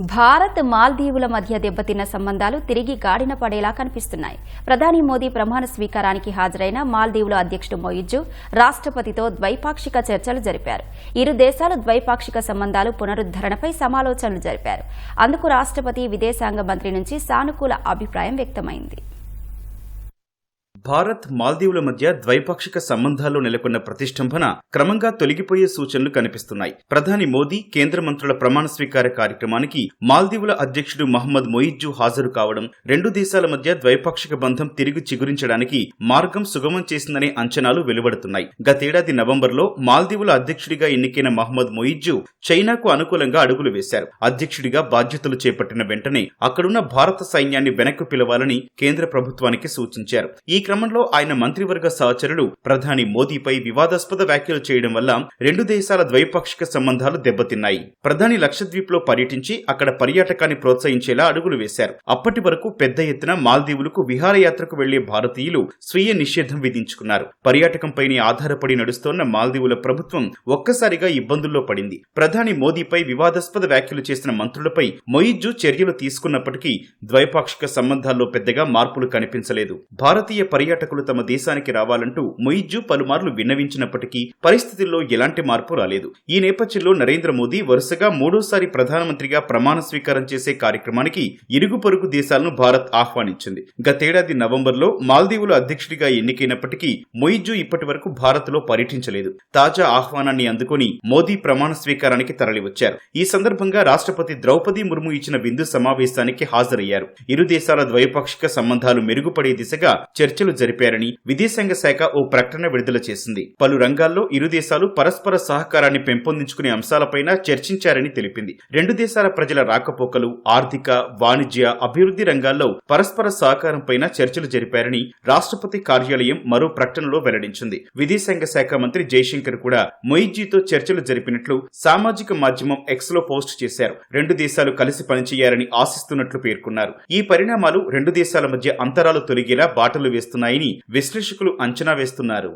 భారత్ మాల్దీవుల మధ్య దెబ్బతిన్న సంబంధాలు తిరిగి గాడిన పడేలా కనిపిస్తున్నాయి. ప్రధాని మోదీ ప్రమాణ స్వీకారానికి హాజరైన మాల్దీవుల అధ్యక్షుడు మొయిజు రాష్ట్రపతితో ద్వైపాక్షిక చర్చలు జరిపారు. ఇరు దేశాలు ద్వైపాక్షిక సంబంధాలు పునరుద్దరణపై సమాలోచనలు జరిపారు. అందుకు రాష్ట్రపతి విదేశాంగ మంత్రి నుంచి సానుకూల అభిప్రాయం వ్యక్తమైంది. భారత్ మాల్దీవుల మధ్య ద్వైపాక్షిక సంబంధాల్లో నెలకొన్న ప్రతిష్టంభన క్రమంగా తొలగిపోయే సూచనలు కనిపిస్తున్నాయి. ప్రధాని మోదీ కేంద్ర మంత్రుల ప్రమాణ స్వీకార కార్యక్రమానికి మాల్దీవుల అధ్యక్షుడు మహమ్మద్ మొయిజ్జు హాజరు కావడం రెండు దేశాల మధ్య ద్వైపాక్షిక బంధం తిరిగి చిగురించడానికి మార్గం సుగమం చేసిందనే అంచనాలు వెలువడుతున్నాయి. గతేడాది నవంబర్లో మాల్దీవుల అధ్యక్షుడిగా ఎన్నికైన మహమ్మద్ మొయిజ్జు చైనాకు అనుకూలంగా అడుగులు వేశారు. అధ్యక్షుడిగా బాధ్యతలు చేపట్టిన వెంటనే అక్కడున్న భారత సైన్యాన్ని వెనక్కు పిలవాలని కేంద్ర ప్రభుత్వానికి సూచించారు. ఈ క్రమంలో ఆయన మంత్రివర్గ సహచరులు ప్రధాని మోదీపై వివాదాస్పద వ్యాఖ్యలు చేయడం వల్ల రెండు దేశాల ద్వైపాక్షిక సంబంధాలు దెబ్బతిన్నాయి. ప్రధాని లక్షద్వీప్లో పర్యటించి అక్కడ పర్యాటకాన్ని ప్రోత్సహించేలా అడుగులు వేశారు. అప్పటి వరకు పెద్ద ఎత్తున మాల్దీవులకు విహారయాత్రకు వెళ్ళే భారతీయులు స్వీయ నిషేధం విధించుకున్నారు. పర్యాటకంపైనే ఆధారపడి నడుస్తోన్న మాల్దీవుల ప్రభుత్వం ఒక్కసారిగా ఇబ్బందుల్లో పడింది. ప్రధాని మోదీపై వివాదాస్పద వ్యాఖ్యలు చేసిన మంత్రులపై మొయిజ్జు చర్యలు తీసుకున్నప్పటికీ ద్వైపాక్షిక సంబంధాల్లో పెద్దగా మార్పులు కనిపించలేదు. భారతీయ పర్యాటకులు తమ దేశానికి రావాలంటూ మొయిజ్జు పలుమార్లు విన్నవించినప్పటికీ పరిస్థితుల్లో ఎలాంటి మార్పు రాలేదు. ఈ నేపథ్యంలో నరేంద్ర మోదీ వరుసగా మూడోసారి ప్రధానమంత్రిగా ప్రమాణ స్వీకారం చేసే కార్యక్రమానికి ఇరుగు పొరుగు దేశాలను భారత్ ఆహ్వానించింది. గతేడాది నవంబర్లో మాల్దీవుల అధ్యక్షుడిగా ఎన్నికైనప్పటికీ మొయిజ్జు ఇప్పటి వరకు భారత్లో పర్యటించలేదు. తాజా ఆహ్వానాన్ని అందుకుని మోదీ ప్రమాణ స్వీకారానికి తరలివచ్చారు. ఈ సందర్భంగా రాష్ట్రపతి ద్రౌపది ముర్ము ఇచ్చిన విందు సమావేశానికి హాజరయ్యారు. ఇరు దేశాల ద్వైపాక్షిక సంబంధాలు మెరుగుపడే దిశగా చర్చలు జరిపారని విదేశాంగ శాఖ ఓ ప్రకటన విడుదల చేసింది. పలు రంగాల్లో ఇరు దేశాలు పరస్పర సహకారాన్ని పెంపొందించుకునే అంశాలపైన చర్చించారని తెలిపింది. రెండు దేశాల ప్రజల రాకపోకలు ఆర్థిక వాణిజ్య అభివృద్ధి రంగాల్లో పరస్పర సహకారంపైన చర్చలు జరిపారని రాష్ట్రపతి కార్యాలయం మరో ప్రకటనలో వెల్లడించింది. విదేశాంగ శాఖ మంత్రి జైశంకర్ కూడా మొయిజీతో చర్చలు జరిపినట్లు సామాజిక మాధ్యమం ఎక్స్లో పోస్ట్ చేశారు. రెండు దేశాలు కలిసి పనిచేయాలని ఆశిస్తున్నట్లు పేర్కొన్నారు. ఈ పరిణామాలు రెండు దేశాల మధ్య అంతరాలు తొలగేలా బాటలు వేస్తున్నాయని విశ్లేషకులు అంచనా వేస్తున్నారు.